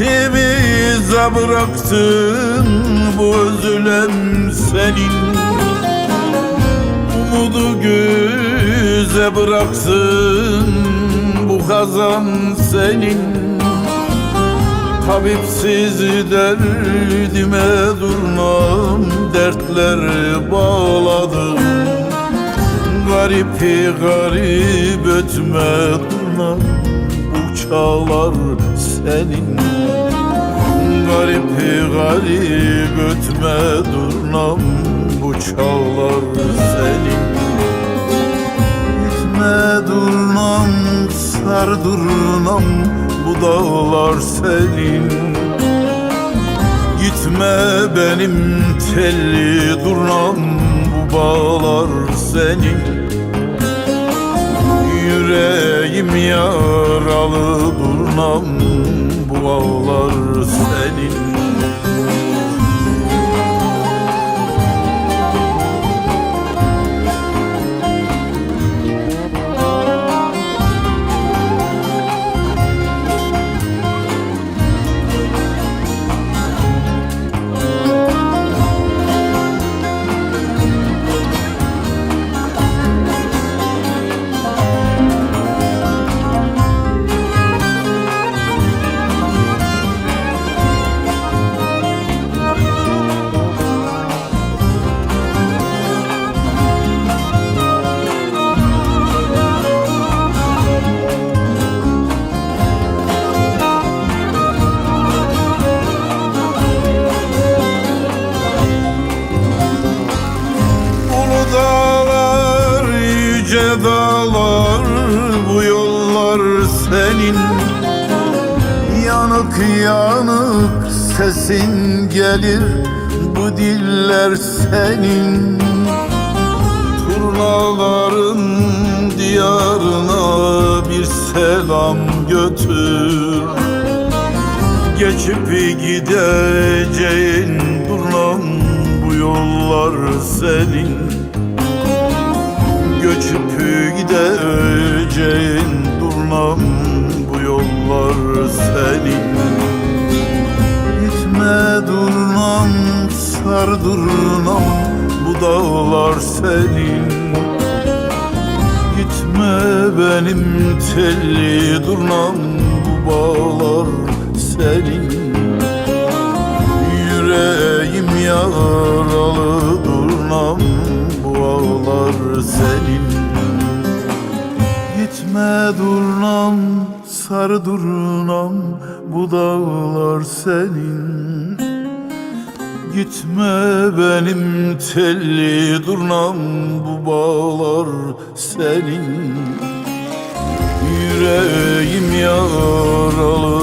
Hasretimize bıraktın bu özlem senin. Umudu göze bıraksın bu kazan senin. Tabipsiz derdime durmam Dertler bağladım Garip garip ötme durmam Bu senin Garip garip ötme durnam Bu çağlar senin. Gitme durnam sar durnam Bu dağlar senin. Gitme benim telli durnam Bu bağlar senin. Yüreğim yaralı durnam Bu ağlar senin senin Yanık yanık sesin gelir Bu diller senin Turnaların diyarına bir selam götür Geçip gideceğin durnam bu yollar senin durnam bu yollar senin. Gitme durnam sar durnam bu dağlar senin. Gitme benim telli durnam bu bağlar senin. Yüreğim yaralı Gitme durnam sar durnam bu dağlar senin. Gitme benim telli durnam bu bağlar senin. Yüreğim yaralı